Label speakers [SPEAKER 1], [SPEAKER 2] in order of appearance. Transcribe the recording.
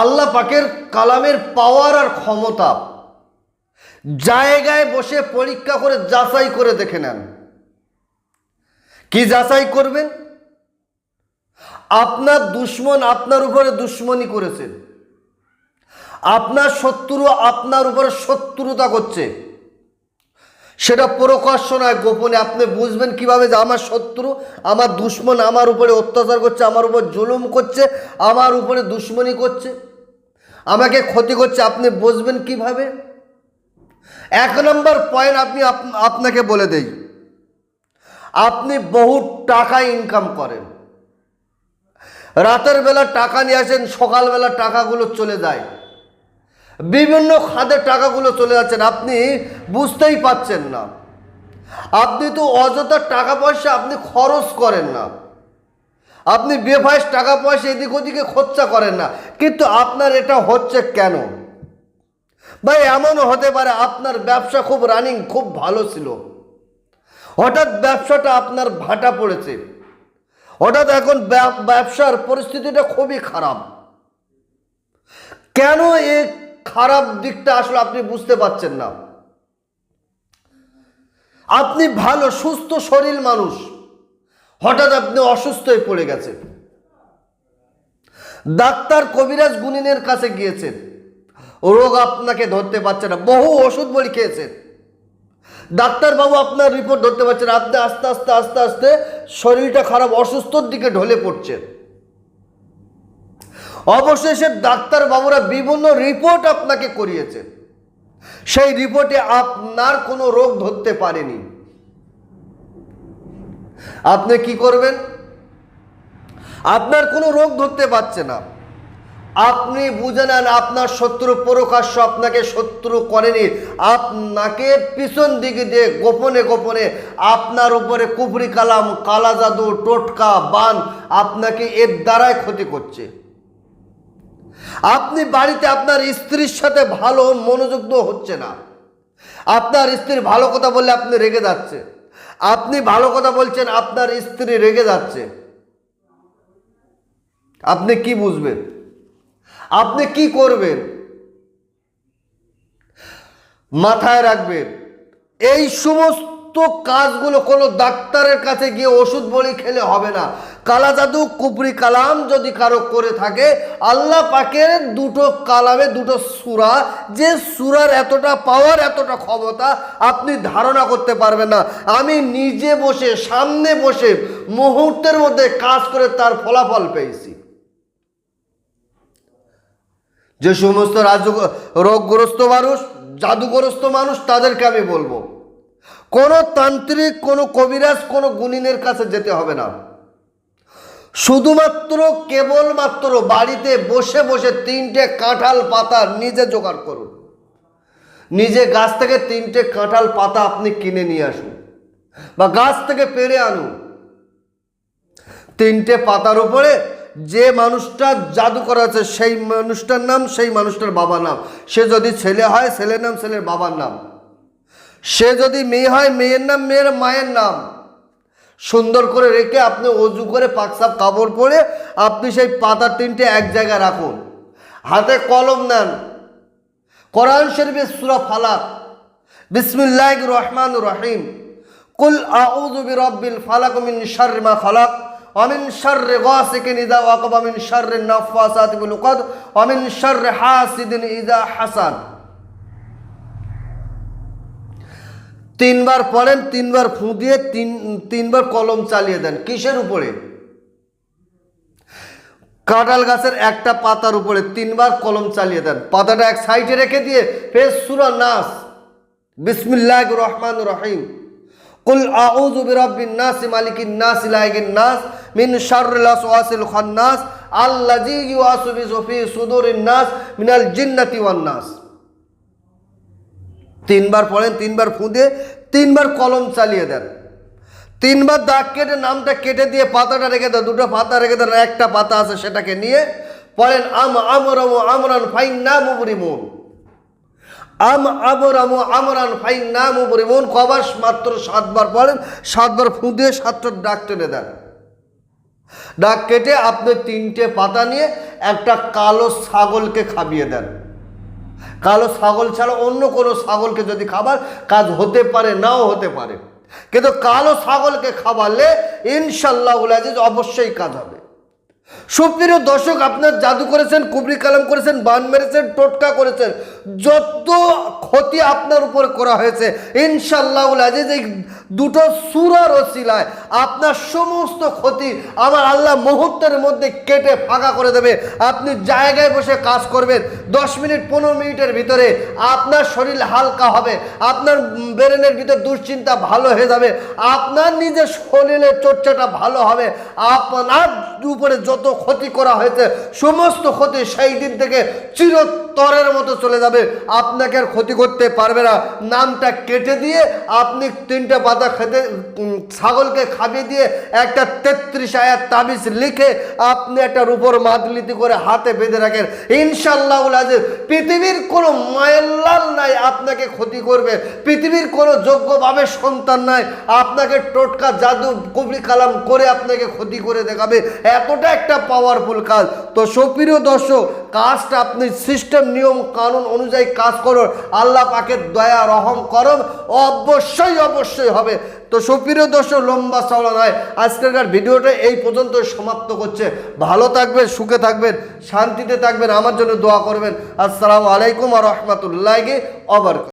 [SPEAKER 1] আল্লাহ পাকের কালামের পাওয়ার আর ক্ষমতা জায়গায় বসে পরীক্ষা করে যাচাই করে দেখে নেন। কি যাচাই করবেন? আপনার দুশ্মন আপনার উপরে দুশ্মনী করেছে। আপনার শত্রু আপনার উপরে শত্রুতা করছে। সেটা প্রকাশ্য নয়, গোপনে। আপনি বুঝবেন কীভাবে যে আমার শত্রু, আমার দুশ্মন আমার উপরে অত্যাচার করছে, আমার উপর জুলুম করছে, আমার উপরে দুশ্মনী করছে। আমাকে ক্ষতি করছে, আপনি বুঝবেন কীভাবে? এক নম্বর পয়েন্ট আপনি আপ- আপনাকে বলে দেই। আপনি বহু টাকা ইনকাম করেন। রাতের বেলা টাকা নিয়ে আসেন, সকালবেলা টাকাগুলো চলে যায়। বিভিন্ন খাদে টাকাগুলো চলে যাচ্ছেন, আপনি বুঝতেই পাচ্ছেন না। আপনি তো অযথা টাকা পয়সা আপনি খরচ করেন না। আপনি বেফাইস টাকা পয়সা এদিক ওদিকে খরচা করেন না। কিন্তু আপনার এটা হচ্ছে কেন? ভাই, এমনও হতে পারে আপনার ব্যবসা খুব রানিং খুব ভালো ছিল। হঠাৎ ব্যবসাটা আপনার ভাটা পড়েছে। হঠাৎ এখন ব্যব- ব্যবসার পরিস্থিতিটা খুবই খারাপ। কেন এই খারাপ দিকটা আসলে আপনি বুঝতে পারছেন না? আপনি ভালো, সুস্থ শরীর মানুষ। হঠাৎ আপনি অসুস্থ হয়ে পড়ে গেছেন। ডাক্তার কবিরাজ গুনিনের কাছে গিয়েছেন। রোগ আপনাকে ধরতে পারছে না, বহু ওষুধ বলি খেয়েছেন। ডাক্তারবাবু আপনার রিপোর্ট ধরতে পারছেন আপনি আস্তে আস্তে আস্তে আস্তে শরীরটা খারাপ, অসুস্থর দিকে ঢলে পড়ছেন। অবশেষে ডাক্তারবাবুরা বিভিন্ন রিপোর্ট আপনাকে করিয়েছেন। সেই রিপোর্টে আপনার কোনো রোগ ধরতে পারেনি। আপনি কি করবেন? আপনার কোনো রোগ ধরতে পারছে না। আপনি বুঝে নেন আপনার শত্রু প্রকাশ্য আপনাকে শত্রু করেনি। আপনাকে পিছন দিকে দিয়ে গোপনে গোপনে আপনার উপরে কুফরি কালাম, কালা জাদু, টোটকা, বান আপনাকে এর দ্বারাই ক্ষতি করছে। আপনি বাড়িতে আপনার স্ত্রীর সাথে ভালো মনোযুক্ত হচ্ছে না। আপনার স্ত্রী ভালো কথা বললে আপনি রেগে যাচ্ছে আপনি ভালো কথা বলছেন, আপনার স্ত্রী রেগে যাচ্ছে। আপনি কি বুঝবেন? আপনি কি করবেন? মাথায় রাখবেন, এই সমস্ত কাজগুলো কোনো ডাক্তারের কাছে গিয়ে ওষুধ বলি খেলে হবে না। কালা জাদু, কুপরি কালাম যদি কারও করে থাকে, আল্লাহ পাকের দুটো কালামে দুটো সুরা, যে সুরার এতটা পাওয়ার এতটা ক্ষমতা আপনি ধারণা করতে পারবেন না। আমি নিজে বসে, সামনে বসে মুহূর্তের মধ্যে কাজ করে তার ফলাফল পেয়েছি। যে সমস্ত রাজ রোগগ্রস্ত মানুষ, জাদুগ্রস্ত মানুষ তাদেরকে আমি বলব। কোনো তান্ত্রিক, কোনো কবিরাজ, কোনো গুণিনের কাছে যেতে হবে না। শুধুমাত্র কেবলমাত্র বাড়িতে বসে বসে তিনটে কাঁঠাল পাতা নিজে জোগাড় করুন। নিজে গাছ থেকে তিনটে কাঁঠাল পাতা আপনি কিনে নিয়ে আসুন বা গাছ থেকে পেরে আনুন। তিনটে পাতার উপরে যে মানুষটা জাদু করা আছে, সেই মানুষটার নাম, সেই মানুষটার বাবার নাম। সে যদি ছেলে হয়, ছেলের নাম, ছেলের বাবার নাম। সে যদি মেয়ে হয় মেয়ের নাম মেয়ের মায়ের নাম সুন্দর করে রেখে আপনি অজু করে পাকসাপ কাপড় পরে আপনি সেই পাতার তিনটে এক জায়গায় রাখুন হাতে কলম নেন কোরআন শরীফের সুরা ফালাক বিসমিল্লাহ রহমান রহিম কুল আউযু বিরাব্বিল ফালাক মিন শাররি মা খালাক ومن شر غاسق إذا وقب ومن شر النفاثات في العقد ومن شر حاسد إذا حسد তিনবার পড়েন, তিনবার ফুঁ দিয়ে তিন, তিনবার কলম চালিয়ে দেন। কিসের উপরে? কাঁঠাল গাছের একটা পাতার উপরে তিনবার কলম চালিয়ে দেন। পাতাটা এক সাইডে রেখে দিয়ে ফের সুরা নাস। বিসমিল্লাহ রহমান রহিম। কুল আউযু বিরাব্বিন নাস মালিকিন নাস ইলাহিন নাস মিন শাররিল ওয়াসওয়াসিল খান্নাস আল্লাযী ইউওয়াসবিসু ফি সুদুরিন নাস মিনাল জিন্নাতি ওয়ান নাস। তিনবার পড়েন, তিনবার ফুঁদে, তিনবার কলম চালিয়ে দেন। তিনবার দাগ কেটে, নামটা কেটে দিয়ে পাতাটা রেখে দেন, দুটো পাতা রেখে দেন, একটা পাতা আছে সেটাকে নিয়ে পড়েন, আম আমরম আমরান ফাইন নাম উপরিমুন আম আমরাম আমরান ফাইন নাম উপরিমুন কবার মাত্র সাতবার পড়েন, সাতবার ফুঁ দিয়ে সাতটা ডাক টেনে দেন। ডাক কেটে আপনি তিনটে পাতা নিয়ে একটা কালো ছাগলকে খাবিয়ে দেন। কালো ছাগল ছাড়া অন্য কোনো ছাগলকে যদি খাবার, কাজ হতে পারে, নাও হতে পারে। কিন্তু কালো ছাগলকে খাবারলে ইনশাল্লাহ আজিজ অবশ্যই কাজ হবে। সুপ্রিয় দর্শক, আপনার জাদু করেছেন, কুবরি কালাম করেছেন, বান মেরেছেন, টোটকা করেছেন। যত ক্ষতি আপনার উপর করা হয়েছে ইনশাল্লাহ এই দুটো সুরার ওসিলায় আপনার সমস্ত ক্ষতি আমার আল্লাহ মুহূর্তের মধ্যে কেটে ফাঁকা করে দেবে। আপনি জায়গায় বসে কাজ করবেন, দশ মিনিট, পনেরো মিনিটের ভিতরে আপনার শরীর হালকা হবে, আপনার ব্রেনের ভিতর দুশ্চিন্তা ভালো হয়ে যাবে, আপনার নিজের শরীরের চর্চাটা ভালো হবে, আপনার উপরে যত ক্ষতি করা হয়েছে, সমস্ত ক্ষতি সেই দিন থেকে চিরতরের মতো চলে যাবে। আপনাকে আর ক্ষতি করতে পারবে না। নামটা কেটে দিয়ে আপনি তিনটে পাতা খেতে ছাগলকে খাবিয়ে দিয়ে একটা তেত্রিশ আয়াত তাবিজ লিখে আপনি একটা রূপর মাদলিতি করে হাতে বেঁধে রাখেন। ইনশাল্লাহ আজিজ, পৃথিবীর কোনো মায়েল্লাল নাই, আপনাকে ক্ষতি করবে। পৃথিবীর কোনো যোগ্যভাবে সন্তান নাই, আপনাকে টোটকা জাদু কবরি কালাম করে আপনাকে ক্ষতি করে দেখাবে। এতটা একটা পাওয়ারফুল কাজ। তো সুপ্রিয় দর্শক, কাজটা আপনি সিস্টেম নিয়ম, কানুন অনুযায়ী কাজ করো, আল্লাহ পাকের দয়া, রহম করো অবশ্যই অবশ্যই হবে। তো সুপ্রিয় দর্শক, লম্বা চওড়া নয় আজকেরকার ভিডিওটা এই পর্যন্ত সমাপ্ত করছে। ভালো থাকবেন, সুখে থাকবেন, শান্তিতে থাকবেন, আমার জন্য দোয়া করবেন। আসসালামু আলাইকুম আর রহমতুল্লাহ অবরকাত